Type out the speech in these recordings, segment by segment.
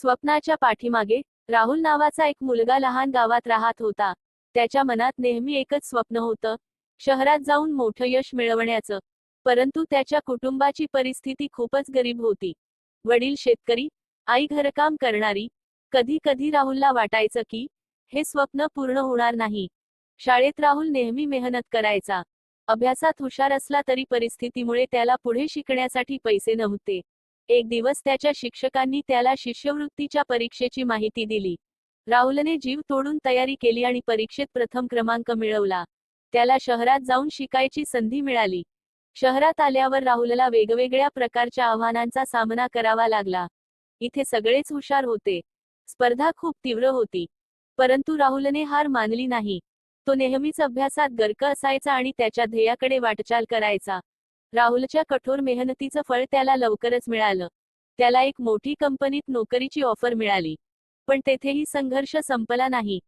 स्वप्नाच्या पाठीमागे राहुल नावाचा एक मुलगा लहान गावात राहत होता. त्याच्या मनात नेहमी एकच स्वप्न होतं शहरात जाऊन मोठं यश मिळवण्याचं. परंतु त्याच्या कुटुंबाची परिस्थिती खूपच गरीब होती. वडील शेतकरी आई घरकाम करणारी कधी कधी राहुलला वाटायचं की हे स्वप्न पूर्ण होणार नाही. शाळेत राहुल नेहमी मेहनत करायचा. अभ्यासात हुशार असला तरी परिस्थितीमुळे त्याला पुढे शिकण्यासाठी पैसे नव्हते. एक दिवस त्याच्या शिक्षकांनी त्याला शिष्यवृत्तीच्या परीक्षेची माहिती दिली. राहुलने जीव तोडून तयारी केली आणि परीक्षेत प्रथम क्रमांक मिळवला. त्याला शहरात जाऊन शिकायची संधी मिळाली. शहरात आल्यावर राहुलला वेगवेगळ्या प्रकारच्या आव्हानांचा सामना करावा लागला. इथे सगळेच हुशार होते. स्पर्धा खूप तीव्र होती. परंतु राहुलने हार मानली नाही. तो नेहमीच अभ्यासात गर्क असायचा आणि त्याच्या ध्येयाकडे वाटचाल करायचा. राहुलच्या कठोर मेहनतीचं फळ त्याला लवकरच मिळालं. त्याला एक मोठी कंपनीत नोकरीची ऑफर मिळाली. पण तेथेही संघर्ष संपला नाही.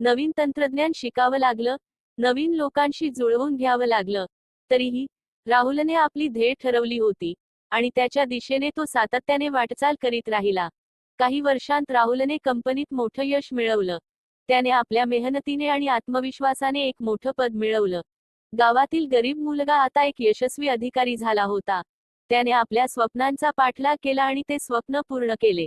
नवीन तंत्रज्ञान शिकावं लागलं नवीन लोकांशी जुळवून घ्यावं लागलं तरीही राहुलने आपली ध्येय ठरवली होती आणि त्याच्या दिशेने तो सातत्याने वाटचाल करीत राहिला. काही वर्षांत राहुलने कंपनीत मोठं यश मिळवलं. त्याने आपल्या मेहनतीने आणि आत्मविश्वासाने एक मोठं पद मिळवलं. गावातील गरीब मुलगा आता एक यशस्वी अधिकारी झाला होता. त्याने आपल्या स्वप्नांचा पाठलाग केला आणि ते स्वप्न पूर्ण केले.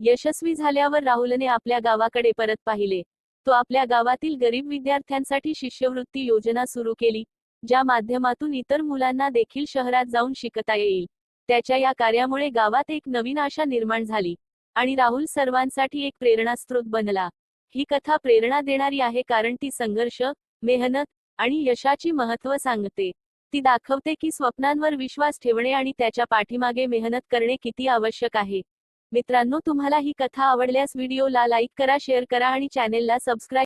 यशस्वी झाल्यावर राहुलने आपल्या गावाकडे परत पाहिले. तो आपल्या गावातील गरीब विद्यार्थ्यांसाठी शिष्यवृत्ती योजना सुरू केली ज्या माध्यमातून इतर मुलांना देखील शहरात जाऊन शिकता येईल. त्याच्या या कार्यामुळे गावात एक नवीन आशा निर्माण झाली आणि राहुल सर्वांसाठी एक प्रेरणास्त्रोत बनला. ही कथा प्रेरणा देणारी आहे कारण ती संघर्ष मेहनत आणि यशाची महत्त्व सांगते. ती दाखवते की स्वप्नांवर विश्वास ठेवणे आणि त्याच्या पाठीमागे मेहनत करणे किती आवश्यक आहे. मित्रांनो तुम्हाला ही कथा आवडल्यास व्हिडिओला लाईक करा शेअर करा आणि चॅनेलला सबस्क्राईब